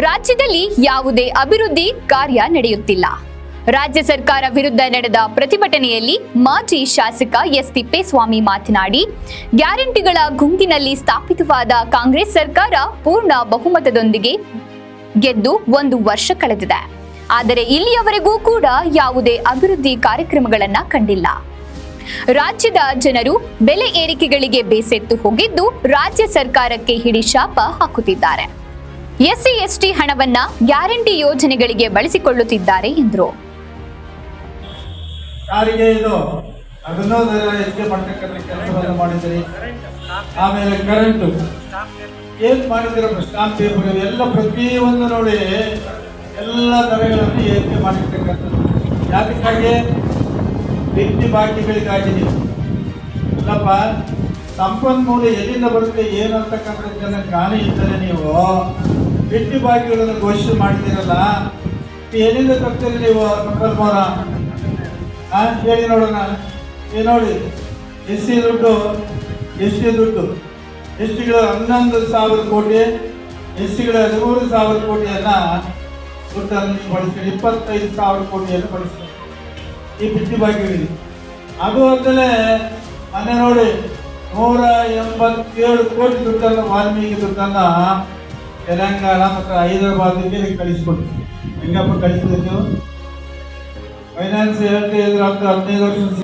ರಾಜ್ಯದಲ್ಲಿ ಯಾವುದೇ ಅಭಿವೃದ್ಧಿ ಕಾರ್ಯ ನಡೆಯುತ್ತಿಲ್ಲ. ರಾಜ್ಯ ಸರ್ಕಾರ ವಿರುದ್ಧ ನಡೆದ ಪ್ರತಿಭಟನೆಯಲ್ಲಿ ಮಾಜಿ ಶಾಸಕ ಎಸ್ ತಿಪ್ಪೇಸ್ವಾಮಿ ಮಾತನಾಡಿ, ಗ್ಯಾರಂಟಿಗಳ ಗುಂಪಿನಲ್ಲಿ ಸ್ಥಾಪಿತವಾದ ಕಾಂಗ್ರೆಸ್ ಸರ್ಕಾರ ಪೂರ್ಣ ಬಹುಮತದೊಂದಿಗೆ ಗೆದ್ದು ಒಂದು ವರ್ಷ ಕಳೆದಿದೆ. ಆದರೆ ಇಲ್ಲಿಯವರೆಗೂ ಕೂಡ ಯಾವುದೇ ಅಭಿವೃದ್ಧಿ ಕಾರ್ಯಕ್ರಮಗಳನ್ನ ಕಂಡಿಲ್ಲ. ರಾಜ್ಯದ ಜನರು ಬೆಲೆ ಏರಿಕೆಗಳಿಗೆ ಬೇಸೆತ್ತು ಹೋಗಿದ್ದು ರಾಜ್ಯ ಸರ್ಕಾರಕ್ಕೆ ಹಿಡಿ ಶಾಪ ಹಾಕುತ್ತಿದ್ದಾರೆ. ಎಸ್ಸಿ ಎಸ್ಟಿ ಹಣವನ್ನ ಗ್ಯಾರಂಟಿ ಯೋಜನೆಗಳಿಗೆ ಬಳಸಿಕೊಳ್ಳುತ್ತಿದ್ದಾರೆ ಎಂದರು. ಸಾರಿಗೆ ಇದು? ಅದನ್ನೂ ದರ ಹೆಚ್ಚಿಗೆ ಕೆಲಸವನ್ನು ಮಾಡಿದ್ದೀರಿ. ಆಮೇಲೆ ಕರೆಂಟು ಏನ್ ಮಾಡಿದಿರ ಸ್ಟಾಂಪ್ ಪೇಪರ್ ಎಲ್ಲ ಪ್ರತಿಯೊಂದು ನೋಡಿ ಎಲ್ಲ ದರಗಳನ್ನು ಏರಿಕೆ ಮಾಡಿರ್ತಕ್ಕಂಥದ್ದು. ಯಾತಕ್ಕಾಗಿ ವ್ಯಕ್ತಿ ಬಾಕಿಗಳಿಗಾಗಿ ನೀವು. ಇಲ್ಲಪ್ಪ, ಸಂಪನ್ಮೂಲ ಎಲ್ಲಿಂದ ಬರುತ್ತೆ ಏನಂತಕ್ಕಂಥದ್ದನ್ನು ಕಾಣಿ ಇದ್ದರೆ ನೀವು ವ್ಯಕ್ತಿ ಬಾಕಿಗಳನ್ನು ಘೋಷಣೆ ಮಾಡಿದ್ದೀರಲ್ಲ ಎಲ್ಲಿಂದ ತರ್ತೀರಿ ನೀವು ಸಂಪನ್ಮೂಲ ನಾನು ಹೇಳಿ ನೋಡೋಣ. ಏನು ನೋಡಿ ಎಸ್ ಸಿ ದುಡ್ಡು ಎಸ್ ದುಡ್ಡು. ಎಸ್ ಟಿಗಳ ಹನ್ನೊಂದು ಸಾವಿರ ಕೋಟಿ ಎಸ್ ಟಿಗಳ ಹದಿಮೂರು ಸಾವಿರ ಕೋಟಿಯನ್ನ ದುಡ್ಡನ್ನು ಬಳಸ್ತೀರಿ. ಇಪ್ಪತ್ತೈದು ಸಾವಿರ ಕೋಟಿಯನ್ನು ಬಳಸ್ತೀರಿ. ಈ ಬಿಟ್ಟು ಬಾಕಿಗಳಿಗೆ ಅದು ಅಂತಲೇ ಮೊನ್ನೆ ನೋಡಿ, ನೂರ ಎಂಬತ್ತೇಳು ಕೋಟಿ ದುಡ್ಡನ್ನು ವಾಲ್ಮೀಕಿ ದುಡ್ಡನ್ನು ತೆಲಂಗಾಣ ಮತ್ತು ಹೈದರಾಬಾದ್ಗೆ ಕಳಿಸ್ಕೊಡ್ತೀವಿ ಹೆಂಗಪ್ಪ ಕಳಿಸಿದ್ರು ನೀವು ಫೈನಾನ್ಸ್ ಹೇಳ್ತಾ ಇದ್ರು ಹತ್ತು ಹದಿನೈದು ವರ್ಷ